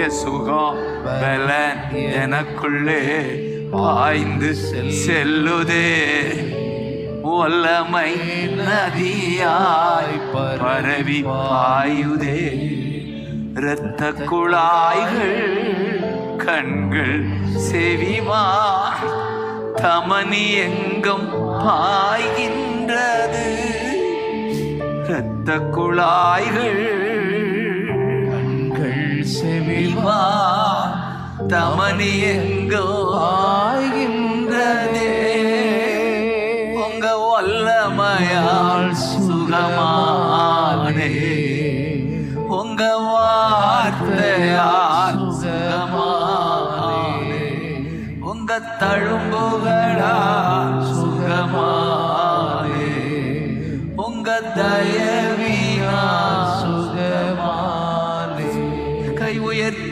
நித்திய சுகம் பலன் எனக்குள்ளே பாய்ந்து செல்லுதே. வல்லமை நதியாய் பரவி பாயுதே. இரத்த குழாய்கள் கண்கள் செவிமா. தமனி எங்கும் பாய்கின்றது. இரத்த குழாய்கள் செவிவா தமனி எங்கோ ஆகின்றதே உங்க வல்லமையால் சுகமானே. உங்க வார்த்தையால் சுகமானே. உங்க தழும்புகளால் சுகமானே. உங்க தயவினால் உயர்த்தி